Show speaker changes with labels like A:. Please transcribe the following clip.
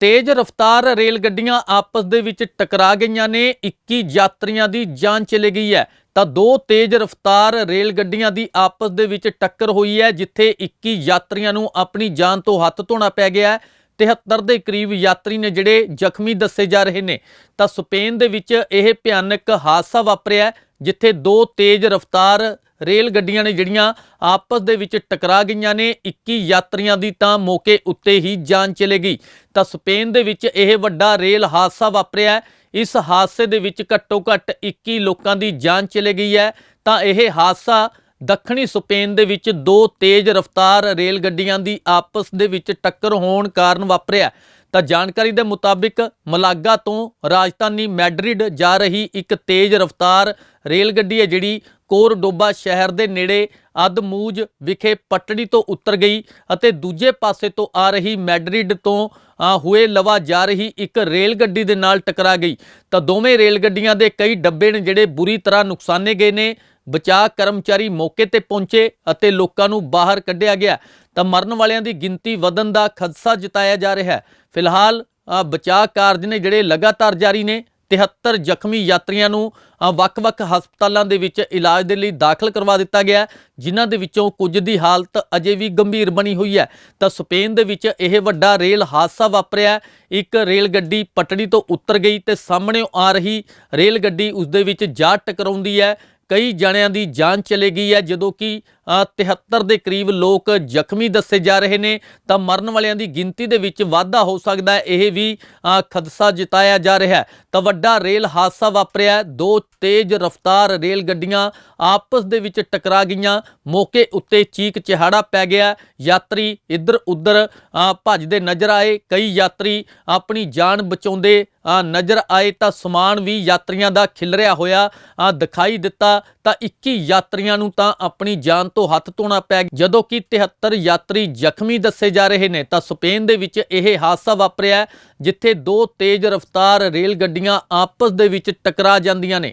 A: ਤੇਜ਼ ਰਫ਼ਤਾਰ ਰੇਲ ਗੱਡੀਆਂ ਆਪਸ ਦੇ ਵਿੱਚ ਟਕਰਾ ਗਈਆਂ ਨੇ 21 ਯਾਤਰੀਆਂ ਦੀ ਜਾਨ ਚਲੀ ਗਈ ਹੈ। ਤਾਂ ਦੋ ਤੇਜ਼ ਰਫ਼ਤਾਰ ਰੇਲ ਗੱਡੀਆਂ ਦੀ ਆਪਸ ਦੇ ਵਿੱਚ ਟੱਕਰ ਹੋਈ ਹੈ, ਜਿੱਥੇ 21 ਯਾਤਰੀਆਂ ਨੂੰ ਆਪਣੀ ਜਾਨ ਤੋਂ ਹੱਥ ਧੋਣਾ ਪੈ ਗਿਆ ਹੈ। 73 ਦੇ ਕਰੀਬ ਯਾਤਰੀ ਨੇ ਜਿਹੜੇ ਜ਼ਖਮੀ ਦੱਸੇ ਜਾ ਰਹੇ ਨੇ। ਤਾਂ ਸਪੇਨ ਦੇ ਵਿੱਚ ਇਹ ਭਿਆਨਕ ਹਾਦਸਾ ਵਾਪਰਿਆ ਜਿੱਥੇ ਦੋ ਤੇਜ਼ ਰਫ਼ਤਾਰ ਰੇਲ ਗੱਡੀਆਂ ਨੇ ਜਿਹੜੀਆਂ ਆਪਸ ਦੇ ਵਿੱਚ ਟਕਰਾ ਗਈਆਂ ਨੇ 21 ਯਾਤਰੀਆਂ ਦੀ ਤਾਂ ਮੌਕੇ ਉੱਤੇ ਹੀ ਜਾਨ ਚਲੇ ਗਈ। ਤਾਂ ਸਪੇਨ ਦੇ ਵਿੱਚ ਇਹ ਵੱਡਾ ਰੇਲ ਹਾਦਸਾ ਵਾਪਰਿਆ ਹੈ। ਇਸ ਹਾਦਸੇ ਦੇ ਵਿੱਚ ਘੱਟੋ ਘੱਟ 21 ਲੋਕਾਂ ਦੀ ਜਾਨ ਚਲੇ ਗਈ ਹੈ। ਤਾਂ ਇਹ ਹਾਦਸਾ ਦੱਖਣੀ ਸਪੇਨ ਦੇ ਵਿੱਚ ਦੋ ਤੇਜ਼ ਰਫ਼ਤਾਰ ਰੇਲ ਗੱਡੀਆਂ ਦੀ ਆਪਸ ਦੇ ਵਿੱਚ ਟੱਕਰ ਹੋਣ ਕਾਰਨ ਵਾਪਰਿਆ ਤਾਂ ਜਾਣਕਾਰੀ ਦੇ ਮੁਤਾਬਿਕ ਮਲਾਗਾ ਤੋਂ ਰਾਜਧਾਨੀ ਮੈਡਰਿਡ ਜਾ ਰਹੀ ਇੱਕ ਤੇਜ਼ ਰਫ਼ਤਾਰ ਰੇਲ ਗੱਡੀ ਹੈ ਜਿਹੜੀ ਕੋਰਡੋਬਾ ਸ਼ਹਿਰ ਦੇ ਨੇੜੇ ਅਦਮੂਜ ਵਿਖੇ ਪਟੜੀ ਤੋਂ ਉਤਰ ਗਈ ਅਤੇ ਦੂਜੇ ਪਾਸੇ ਤੋਂ ਆ ਰਹੀ ਮੈਡਰਿਡ ਤੋਂ ਹੋਏ ਲਵਾ ਜਾ ਰਹੀ ਇੱਕ ਰੇਲ ਗੱਡੀ ਦੇ ਨਾਲ ਟਕਰਾ ਗਈ। ਤਾਂ ਦੋਵੇਂ ਰੇਲ ਗੱਡੀਆਂ ਦੇ ਕਈ ਡੱਬੇ ਨੇ ਜਿਹੜੇ ਬੁਰੀ ਤਰ੍ਹਾਂ ਨੁਕਸਾਨੇ ਗਏ ਨੇ। ਬਚਾਅ ਕਰਮਚਾਰੀ ਮੌਕੇ ਤੇ ਪਹੁੰਚੇ ਅਤੇ ਲੋਕਾਂ ਨੂੰ ਬਾਹਰ ਕੱਢਿਆ ਗਿਆ। ਤਾਂ ਮਰਨ ਵਾਲਿਆਂ ਦੀ ਗਿਣਤੀ ਵਧਣ ਦਾ ਖਦਸ਼ਾ ਜਤਾਇਆ ਜਾ ਰਿਹਾ ਹੈ। ਫਿਲਹਾਲ ਬਚਾਅ ਕਾਰਜ ਨੇ ਜਿਹੜੇ ਲਗਾਤਾਰ ਜਾਰੀ ਨੇ 73 ਜ਼ਖਮੀ ਯਾਤਰੀਆਂ ਨੂੰ ਵੱਖ-ਵੱਖ ਹਸਪਤਾਲਾਂ ਦੇ ਵਿੱਚ ਇਲਾਜ ਦੇ ਲਈ ਦਾਖਲ ਕਰਵਾ ਦਿੱਤਾ ਗਿਆ ਜਿਨ੍ਹਾਂ ਦੇ ਵਿੱਚੋਂ ਕੁਝ ਦੀ ਹਾਲਤ ਅਜੇ ਵੀ ਗੰਭੀਰ ਬਣੀ ਹੋਈ ਹੈ। ਤਾਂ ਸਪੇਨ ਦੇ ਵਿੱਚ ਇਹ ਵੱਡਾ ਰੇਲ ਹਾਦਸਾ ਵਾਪਰਿਆ ਇੱਕ ਰੇਲ ਗੱਡੀ ਪਟੜੀ ਤੋਂ ਉਤਰ ਗਈ ਤੇ ਸਾਹਮਣੇ ਆ ਰਹੀ ਰੇਲ ਗੱਡੀ ਉਸ ਦੇ ਵਿੱਚ ਜਾ ਟਕਰਾਉਂਦੀ ਹੈ। ਕਈ ਜਣਿਆਂ ਦੀ ਜਾਨ ਚਲੇ ਗਈ ਹੈ, ਜਦੋਂ ਕਿ 73 ਦੇ ਕਰੀਬ ਲੋਕ ਜ਼ਖਮੀ ਦੱਸੇ ਜਾ ਰਹੇ ਨੇ, ਤਾਂ ਮਰਨ ਵਾਲਿਆਂ ਦੀ ਗਿਣਤੀ ਦੇ ਵਿੱਚ ਵਾਧਾ ਹੋ ਸਕਦਾ ਹੈ, ਇਹ ਵੀ ਖਦਸ਼ਾ ਜਤਾਇਆ ਜਾ ਰਿਹਾ ਹੈ। ਤਾਂ ਵੱਡਾ ਰੇਲ ਹਾਦਸਾ ਵਾਪਰਿਆ, ਦੋ ਤੇਜ਼ ਰਫ਼ਤਾਰ ਰੇਲ ਗੱਡੀਆਂ ਆਪਸ ਦੇ ਵਿੱਚ ਟਕਰਾ ਗਈਆਂ, ਮੌਕੇ ਉੱਤੇ ਚੀਕ ਚਿਹਾੜਾ ਪੈ ਗਿਆ, ਯਾਤਰੀ ਇੱਧਰ ਉੱਧਰ ਭੱਜਦੇ ਨਜ਼ਰ ਆਏ, ਕਈ ਯਾਤਰੀ ਆਪਣੀ ਜਾਨ ਬਚਾਉਂਦੇ ਨਜ਼ਰ ਆਏ, ਤਾਂ ਸਮਾਨ ਵੀ ਯਾਤਰੀਆਂ ਦਾ ਖਿਲਰਿਆ ਹੋਇਆ ਦਿਖਾਈ ਦਿੱਤਾ ਤਾਂ 21 ਯਾਤਰੀਆਂ ਨੂੰ ਤਾਂ ਆਪਣੀ ਜਾਨ ਤੋਂ ਹੱਥ ਧੋਣਾ ਪੈ ਜਦੋਂ ਕਿ 73 ਯਾਤਰੀ ਜ਼ਖਮੀ ਦੱਸੇ ਜਾ ਰਹੇ ਨੇ, ਤਾਂ ਸਪੇਨ ਦੇ ਵਿੱਚ ਇਹ ਹਾਦਸਾ ਵਾਪਰਿਆ, ਜਿੱਥੇ ਦੋ ਤੇਜ਼ ਰਫ਼ਤਾਰ ਰੇਲ ਗੱਡੀਆਂ ਆਪਸ ਦੇ ਵਿੱਚ ਟਕਰਾ ਜਾਂਦੀਆਂ ਨੇ।